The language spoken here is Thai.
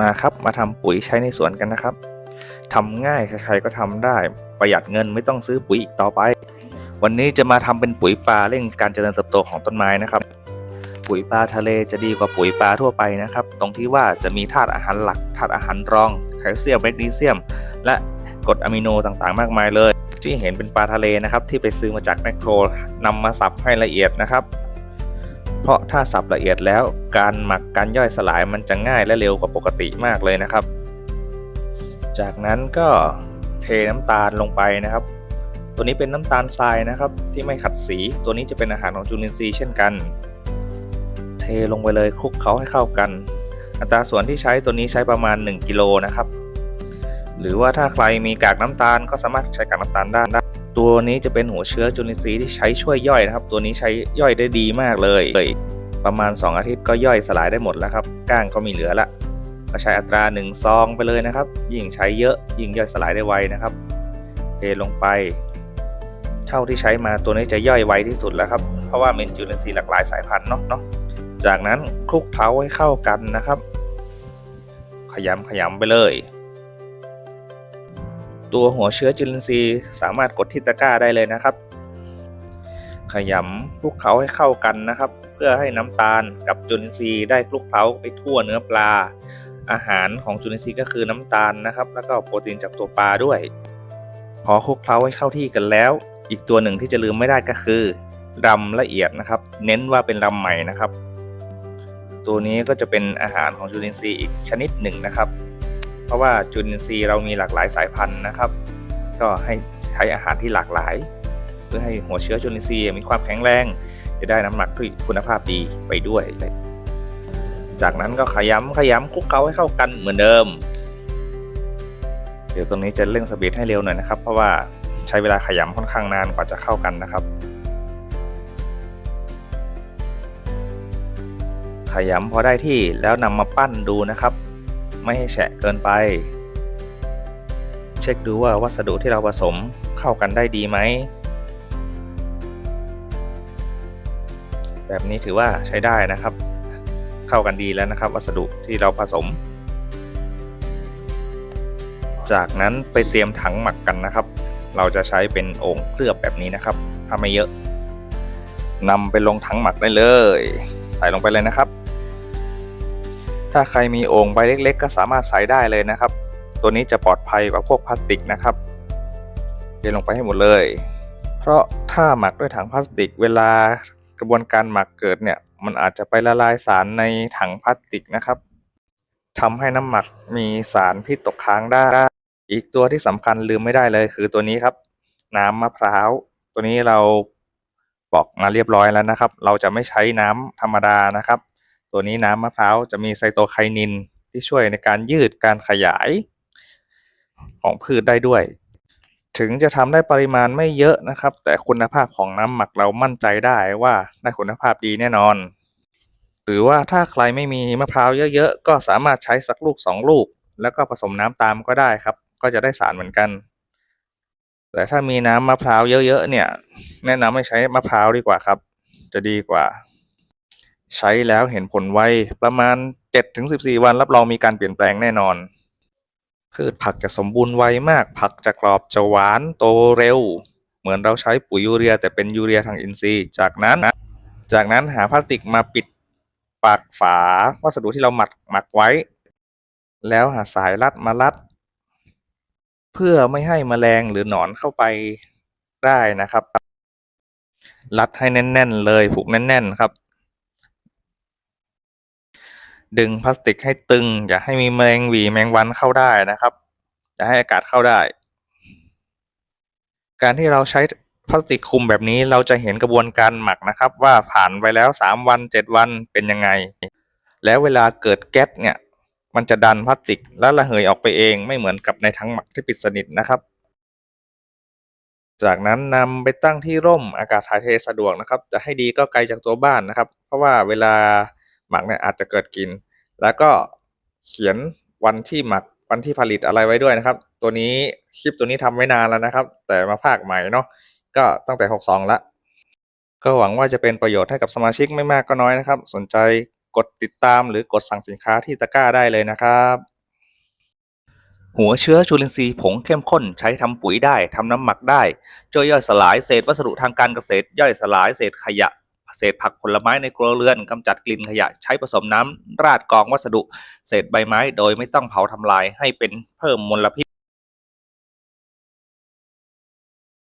มาครับมาทำปุ๋ยใช้ในสวนกันนะครับทำง่ายใครๆก็ทำได้ ประหยัดเงินไม่ต้องซื้อปุ๋ยอีกต่อไป วันนี้จะมาทำเป็นปุ๋ยปลาเร่งการเจริญเติบโตของต้นไม้นะครับ ปุ๋ยปลาทะเลจะดีกว่าปุ๋ยปลาทั่วไปนะครับ ตรงที่ว่าจะมีธาตุอาหารหลักธาตุอาหารรองแคลเซียมแมกนีเซียม และกรดอะมิโนต่างๆ มากมายเลยที่เห็นเป็นปลาทะเลนะครับที่ไปซื้อมาจากแมคโครนำมาสับให้ละเอียดนะครับ เพราะถ้าสับละเอียดแล้วการหมักการย่อยสลายมันจะง่ายและเร็วกว่าปกติมากเลยนะครับ จากนั้นก็เทน้ำตาลลงไปนะครับ ตัวนี้เป็นน้ำตาลทรายนะครับ ที่ไม่ขัดสี ตัวนี้จะเป็นอาหารของจุลินทรีย์เช่นกัน เทลงไปเลยคลุกเคล้าให้เข้ากัน อัตราส่วนที่ใช้ตัวนี้ใช้ประมาณ 1กิโลนะครับ หรือว่าถ้าใครมีกากน้ำตาลก็สามารถใช้กากน้ำตาลได้ตัวนี้จะเป็นหัวเชื้อจุลินทรีย์ที่ใช้ช่วยย่อยนะครับ ตัวนี้ใช้ย่อยได้ดีมากเลยประมาณ 2 อาทิตย์ก็ย่อยสลายได้หมดแล้วครับก้างก็มีเหลือละก็ใช้อัตรา1ซองไปเลยนะครับ ยิ่งใช้เยอะยิ่งย่อยสลายได้ไวนะครับเทลงไป เท่าที่ใช้มาตัวนี้จะย่อยไวที่สุดแล้วครับ เพราะว่ามีจุลินทรีย์หลากหลายสายพันธุ์เนาะเนาะจากนั้นคลุกเคล้าให้เข้ากันนะครับ ขยำขยำไปเลย ตัวหัวเชื้อจุลินทรีย์สามารถกดที่ตะกร้าได้เลยนะครับ ขยำคลุกเคล้าให้เข้ากันนะครับ เพื่อให้น้ำตาลกับจุลินทรีย์ได้คลุกเคล้าไปทั่วเนื้อปลา อาหารของจุลินทรีย์ก็คือน้ำตาลนะครับ แล้วก็โปรตีนจากตัวปลาด้วย พอคลุกเคล้าให้เข้าที่กันแล้ว อีกตัวหนึ่งที่จะลืมไม่ได้ก็คือรำละเอียดนะครับ เน้นว่าเป็นรำใหม่นะครับ ตัวนี้ก็จะเป็นอาหารของจุลินทรีย์อีกชนิดหนึ่งนะครับ เพราะว่าจุลินทรีย์เรามีหลากหลายสายพันธุ์นะครับ ก็ให้ใช้อาหารที่หลากหลาย เพื่อให้หัวเชื้อจุลินทรีย์มีความแข็งแรง จะได้น้ำหนักที่คุณภาพดีไปด้วย จากนั้นก็ขยำขยำคลุกเคล้าให้เข้ากันเหมือนเดิม เดี๋ยวตรงนี้จะเร่งสปีดให้เร็วหน่อยนะครับ เพราะว่าใช้เวลาขยำค่อนข้างนานกว่าจะเข้ากันนะครับขยำพอได้ที่แล้วนำมาปั้นดูนะครับ ไม่ให้แฉะเกินไป เช็คดูว่าวัสดุที่เราผสมเข้ากันได้ดีไหม แบบนี้ถือว่าใช้ได้นะครับ เข้ากันดีแล้วนะครับ วัสดุที่เราผสม จากนั้นไปเตรียมถังหมักกันนะครับ เราจะใช้เป็นโอ่งเคลือบแบบนี้นะครับถ้าไม่เยอะนำไปลงถังหมักได้เลย ใส่ลงไปเลยนะครับ ถ้าใครมีโอ่งใบเล็ก ๆ ก็สามารถใส่ได้เลยนะครับ ตัวนี้จะปลอดภัยกว่าพวกพลาสติกนะครับเทลงไปให้หมดเลย เพราะถ้าหมักด้วยถังพลาสติก เวลากระบวนการหมักเกิดเนี่ย มันอาจจะไปละลายสารในถังพลาสติกนะครับทำให้น้ำหมักมีสารพิษตกค้างได้ อีกตัวที่สำคัญลืมไม่ได้เลยคือตัวนี้ครับ น้ำมะพร้าว ตัวนี้เราบอกมาเรียบร้อยแล้วนะครับ เราจะไม่ใช้น้ำธรรมดานะครับ ตัวนี้น้ำมะพร้าวจะมีไซโตไคนินที่ช่วยในการยืดการขยายของพืชได้ด้วย ถึงจะทำได้ปริมาณไม่เยอะนะครับ แต่คุณภาพของน้ำหมักเรามั่นใจได้ว่าได้คุณภาพดีแน่นอน หรือว่าถ้าใครไม่มีมะพร้าวเยอะๆ ก็สามารถใช้สักลูกสองลูก แล้วก็ผสมน้ำตามก็ได้ครับ ก็จะได้สารเหมือนกัน แต่ถ้ามีน้ำมะพร้าวเยอะๆเนี่ย แนะนำให้ใช้มะพร้าวดีกว่าครับ จะดีกว่า ใช้แล้วเห็นผลไวประมาณ 7-14 วันรับรองมีการเปลี่ยนแปลงแน่นอน พืชผักจะสมบูรณ์ไวมาก ผักจะกรอบจะหวานโตเร็ว เหมือนเราใช้ปุ๋ยยูเรียแต่เป็นยูเรียทางอินทรีย์ จากนั้น จากนั้นหาพลาสติกมาปิดปากฝาวัสดุที่เราหมักหมักไว้ แล้วหาสายรัดมารัด เพื่อไม่ให้แมลงหรือหนอนเข้าไปได้นะครับ รัดให้แน่น ๆ เลยผูกแน่น ๆ ครับ ดึงพลาสติกให้ตึง อย่าให้มีแมลงวีแมงวันเข้าได้นะครับ อย่าให้อากาศเข้าได้ การที่เราใช้พลาสติกคลุมแบบนี้เราจะเห็นกระบวนการหมักนะครับ ว่าผ่านไปแล้วสามวันเจ็ดวันเป็นยังไง แล้วเวลาเกิดแก๊สเนี่ย มันจะดันพลาสติกแล้วระเหยออกไปเองไม่เหมือนกับในถังหมักที่ปิดสนิทนะครับ จากนั้นนำไปตั้งที่ร่มอากาศถ่ายเทสะดวกนะครับ จะให้ดีก็ไกลจากตัวบ้านนะครับ เพราะว่าเวลา หมักเนี่ยอาจจะเกิดกลิ่นแล้วก็เขียนวันที่หมักวันที่ผลิตอะไรไว้ด้วยนะครับ ตัวนี้คลิปตัวนี้ทำไว้นานแล้วนะครับ แต่มาภาคใหม่เนาะก็ตั้งแต่ 62 ละ ก็หวังว่าจะเป็นประโยชน์ให้กับสมาชิกไม่มากก็น้อยนะครับ สนใจกดติดตามหรือกดสั่งสินค้าที่ตะกร้าได้เลยนะครับ หัวเชื้อจุลินทรีย์ผงเข้มข้นใช้ทำปุ๋ยได้ทำน้ำหมักได้ช่วยย่อยสลายเศษวัสดุทางการเกษตร ย่อยสลายเศษขยะ เศษผักผลไม้ในครัวเรือนกำจัดกลิ่นขยะใช้ผสมน้ำราดกองวัสดุ เศษใบไม้โดยไม่ต้องเผาทำลายให้เป็นเพิ่มมลพิษ